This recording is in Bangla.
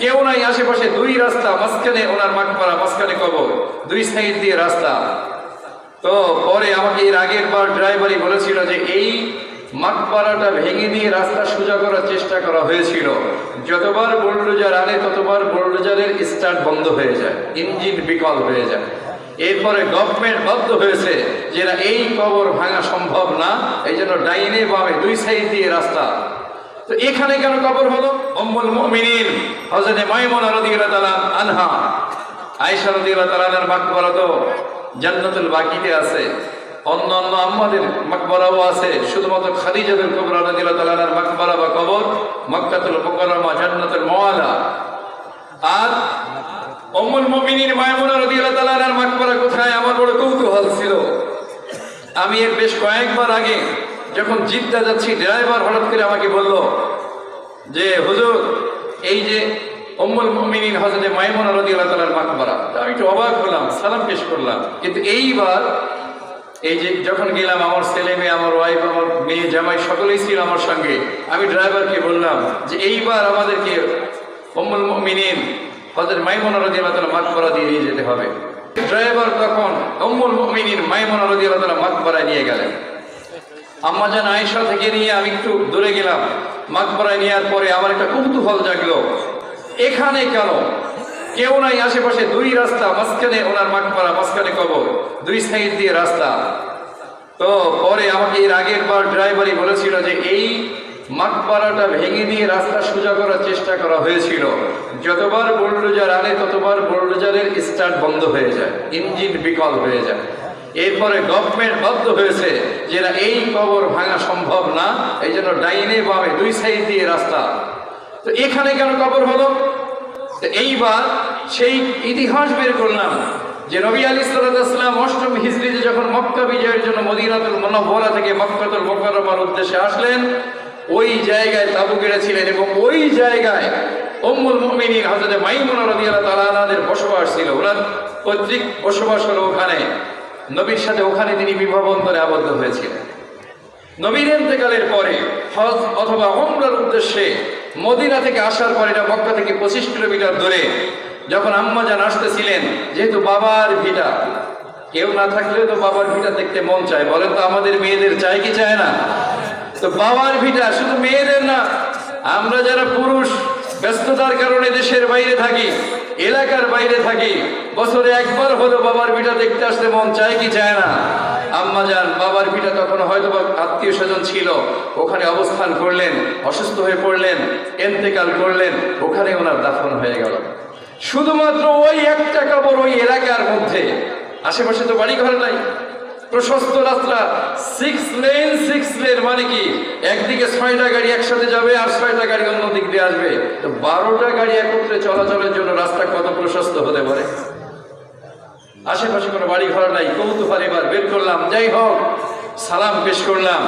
কেউ নাই আশেপাশে, দুই রাস্তা, মাঝখানে ওনার মাকপাড়া মাঝখানে কবর, দুই সাইড দিয়ে রাস্তা। তো পরে আমাকে এর আগের বার ড্রাইভারই বলেছিল যে এই মাকপাড়াটা ভেঙে দিয়ে রাস্তা সোজা করার চেষ্টা করা হয়েছিল। যতবার বুলডোজার আনে, ততবার বুলডোজারের স্টার্ট বন্ধ হয়ে যায়, ইঞ্জিন বিকল হয়ে যায়। এরপরে গভর্নমেন্ট বাধ্য হয়েছে যে এই কবর ভাঙা সম্ভব না এই জন্য ডাইনে বামে দুই সাইড দিয়ে রাস্তা তো এখানে কেন কবর হলো? অম্বুল মুমিনিন। হযরত মাইমুনা রাদিয়াল্লাহু আনহা। আয়েশা রাদিয়াল্লাহু তাআলার মাকবরা তো জান্নাতুল বাকিতে আছে। অন্য অন্য আম্মাদের মাকবরাও আছে। শুধুমাত্র খাদিজাতুল কুবরা রাদিয়াল্লাহু তাআলার মাকবরা বা কবর মক্কাতুল মুকাররমা, জান্নাতুল মুআলা। আর অম্মুল মুমিনিন মাইমুনা রাদিয়াল্লাহু তাআলার মাকবরা কোথায়? আমার বড় কৌতূহল ছিল। আমি এর বেশ কয়েকবার আগে যখন জিদ্দা যাচ্ছি, ড্রাইভার হঠাৎ করে আমাকে বলল যে, হুজুর, এই যে অম্মুল মুমিনিন হযরত মাইমুনা রাদিয়াল্লাহু তাআলার মাকবারা। তো আমি একটু অবাক হলাম, সালাম পেশ করলাম। কিন্তু এইবার এই যে যখন গেলাম, আমার ছেলে মেয়ে, আমার ওয়াইফ আমার মেয়ে জামাই সকলেই ছিল আমার সঙ্গে। আমি ড্রাইভারকে বললাম যে, এইবার আমাদেরকে অম্মুল মুমিনিন হযরত মাইমুনা রাদিয়াল্লাহু তাআলা মাকবারা দিয়ে নিয়ে যেতে হবে। ড্রাইভার তখন অম্মুল মুমিনিন মাইমুনা রাদিয়াল্লাহু তাআলা মাকবারায় নিয়ে গেলেন। আম্মাজান আয়েশা থেকে নিয়ে আমি একটু দূরে গেলাম। মাকবরায় নেওয়ার পরে আমার একটা কৌতূহল জাগলো। এখানে কেন? কেউ নাই আশেপাশে দুই রাস্তা, মাঝখানে ওনার মাকবরা, মাঝখানে কবর। দুই সাইড দিয়ে রাস্তা। তো পরে আমাকে এর আগের বার ড্রাইভারই বলেছিল যে এই মাকবারাটা ভেঙে দিয়ে রাস্তা সোজা করার চেষ্টা করা হয়েছিল। যতবার বুলডোজার আনে, ততবার বুলডোজারের স্টার্ট বন্ধ হয়ে যায়, ইঞ্জিন বিকল হয়ে যায়। এরপরে গভর্নমেন্ট বাধ্য হয়েছে যে এই কবর ভাঙা সম্ভব না, এই জন্য ডাইনে বামে দুই সাইড দিয়ে রাস্তা। তো এখানে কেন কবর হলো? এইবার সেই ইতিহাস বের করলাম যে নবী আলী সাল্লাম অষ্টম হিজড়িতে যখন মক্কা বিজয়ের জন্য মদিনাতুল মনোভরা থেকে মক্কাতুল মোকাররমার উদ্দেশ্যে আসলেন, ওই জায়গায় তাবু গেড়েছিলেন এবং ওই জায়গায় উম্মুল মুমিনিন হযরত মাইমুনা রাদিয়াল্লাহু তাআলা আনহার বসবাস ছিল। ওনার পৈতৃক বসবাস হলো ওখানে। নবীর সাথে ওখানে তিনি বিবাহ বন্ধনে আবদ্ধ হয়েছিলেন। নবীর ইন্তেকালের পরে হজ অথবা ওমরার উদ্দেশ্যে মদিনা থেকে আসার পরে এটা মক্কা থেকে পঁচিশ কিলোমিটার দূরে যখন আম্মাজান আসতেছিলেন, যেহেতু বাবার ভিটা, কেউ না থাকলে তো বাবার ভিটা দেখতে মন চায়, বলেন তো আমাদের মেয়েদের চায় কি চায় না? তো বাবার ভিটা শুধু মেয়েদের না, আমরা যারা পুরুষ ব্যস্ততার কারণে দেশের বাইরে থাকি, এলাকার বাইরে থাকি। বছরে একবার হলো বাবার ভিটা দেখতে আসতে মন চায় কি চায় না। আম্মা যান, বাবার ভিটা তখন হয়তো বা আত্মীয় স্বজন ছিল, ওখানে অবস্থান করলেন, অসুস্থ হয়ে পড়লেন, এন্তেকাল করলেন, ওখানে ওনার দাফন হয়ে গেল। শুধুমাত্র ওই একটা কবর ওই এলাকার মধ্যে। আশেপাশে তো বাড়ি ঘর নাই। প্রশস্ত রাস্তা। সিক্স লেন সিক্স লেন মানে কি? একদিকে ছয়টা গাড়ি একসাথে যাবে আর ছয়টা গাড়ি অন্য দিক দিয়ে আসবে। তো বারোটা গাড়ি একত্রে চলাচলের জন্য রাস্তা কত প্রশস্ত হতে পারে? আশেপাশে কোনো বাড়ি ঘর নাই, কৌতূহল এবার বের করলাম। যাই হোক, সালাম পেশ করলাম।